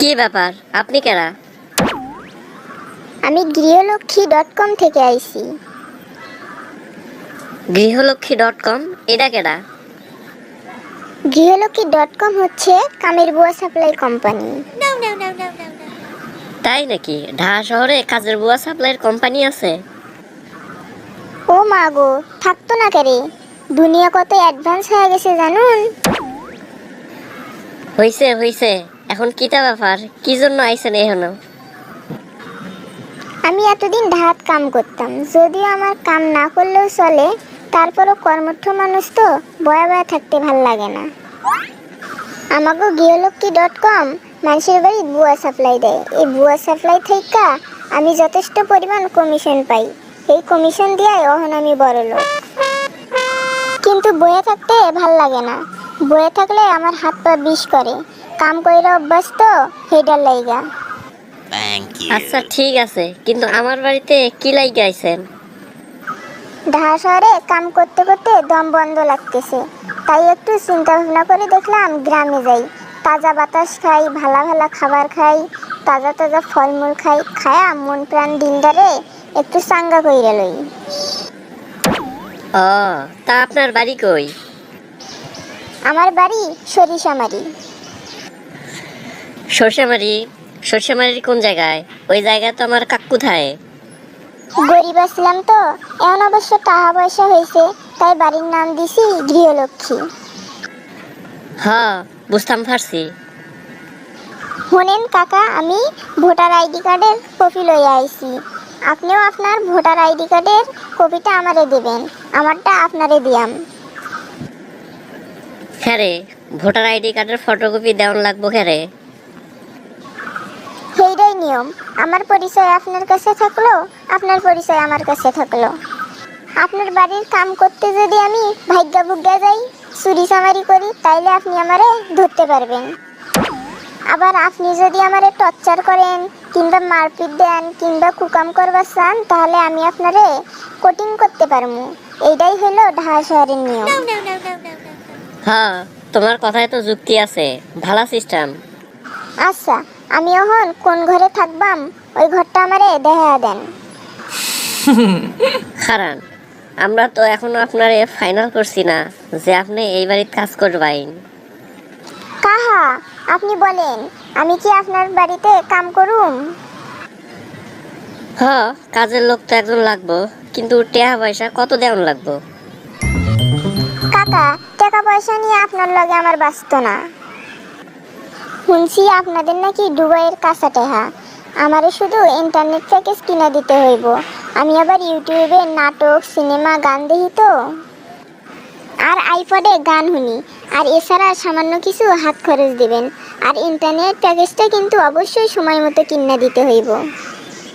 কি ব্যাপার? আপনি কেরা? আমি গৃহলক্ষ্মী ডট কম থেকে আইছি। Grihalakshmi dot com? এটা কেডা? গৃহলক্ষ্মী ডট কম হচ্ছে কামের বুয়া সাপ্লাই কোম্পানি। তাই নাকি? ঢাকা শহরে কাজের বুয়া সাপ্লাইয়ের কোম্পানি আছে? ও মা গো থাকতো না কেরে? দুনিয়া কত অ্যাডভান্স হয়ে গেছে জানুন? হইছে হইছে। এখন কিতা ব্যাপার? কি জন্য আইছেন এখনও? আমি এতদিন ঢাত কাম করতাম। যদিও আমার কাম না করলেও চলে, তারপরও কর্মঠ মানুষ তো, বয়া বয়া থাকতে ভালো লাগে না। আমাকে গৃহলক্ষ্মী ডট কম মানুষের বাড়ি বুয়া সাপ্লাই দেয়। এই বুয়া সাপ্লাই থেকে আমি যথেষ্ট পরিমাণ কমিশন পাই। এই কমিশন দিয়ে অহন আমি বড় লোক। কিন্তু বয়ে থাকতে ভালো লাগে না। বয়ে থাকলে আমার হাত পা বিষ করে। কাম কইরা অভ্যাস তো হেডার লাইগা. আচ্ছা ঠিক আছে। কিন্তু আমার বাড়িতে কি লাইগে আইছেন? ঢাকা শহরে কাম করতে করতে দম বন্ধ লাগতেছে। তাই একটু চিন্তা ভাবনা করে দেখলাম গ্রামে যাই। তাজা বাতাস খাই ভালা ভালা খাবার খাই তাজা তাজা ফলমূল খাই খায়া মন প্রাণ দিনটারে একটু চাঙ্গা কইরা লই। ও তা আপনার বাড়ি কই? আমার বাড়ি সরিষামারি। সরষেমারি সরষেমারির কোন জায়গায়? ওই জায়গায় তো আমার কাকু থায় গরিব আসলাম তো এমন অবশ্য টাকা পয়সা হয়েছে তাই বাড়ির নাম দিছি গৃহলক্ষ্মী। হ বুঝতাম পারছি শোনেন কাকা আমি ভোটার আইডি কার্ডের কপি লইয়া আইছি। আপনিও আপনার ভোটার আইডি কার্ডের কপিটা আমারে দেবেন আমারটা আপনারে দিয়াম। হ্যাঁ রে ভোটার আইডি কার্ডের ফটোকপি দেওয়ান লাগবো হ্যাঁ রে। নিয়ম আমার পরিচয় আপনার কাছে থাকল? আপনার পরিচয় আমার কাছে থাকল। আপনার বাড়ির কাম করতে যদি আমি ভাগ্যা ভুগ্যা যাই চুরি চামারি করি তাইলে আপনি আমারে ধরতে পারবেন। আবার আপনি যদি আমারে টর্চার করেন কিংবা মারপিট দেন কিংবা কুকাম করবার চান তাহলে আমি আপনারে কোটিং করতে পারব। এইটাই হলো ঢাকা শহরের নিয়ম। হ্যাঁ তোমার কথায় তো যুক্তি আছে। ভালো সিস্টেম আচ্ছা আমি এখন কোন ঘরে থাকবাম ওই ঘরটা আমারে দেখা দেন। খারান আমরা তো এখনও আপনারে ফাইনাল করছি না যে আপনি এই বাড়িতে কাজ করবেন কাহা আপনি বলেন আমি কি আপনার বাড়িতে কাম করুম? হ কাজের লোক তো একজন লাগবো কিন্তু টেহা পয়সা কত দেওয়ান লাগবো? কাকা টাকা পয়সা নিয়ে আপনার লগে আমার ব্যস্ত না। শুনছি আপনাদের নাকি দুবাইয়ের কাঁচা টেহা আমারে শুধু ইন্টারনেট থেকে কিনে দিতে হইব। আমি আবার ইউটিউবে নাটক, সিনেমা, গান দেখি তো। আর আইপডে গান শুনি। আর এছাড়া সামান্য কিছু হাত খরচ দিবেন। আর ইন্টারনেট প্যাকেজটা কিন্তু অবশ্যই সময় মতো কিনে দিতে হইব।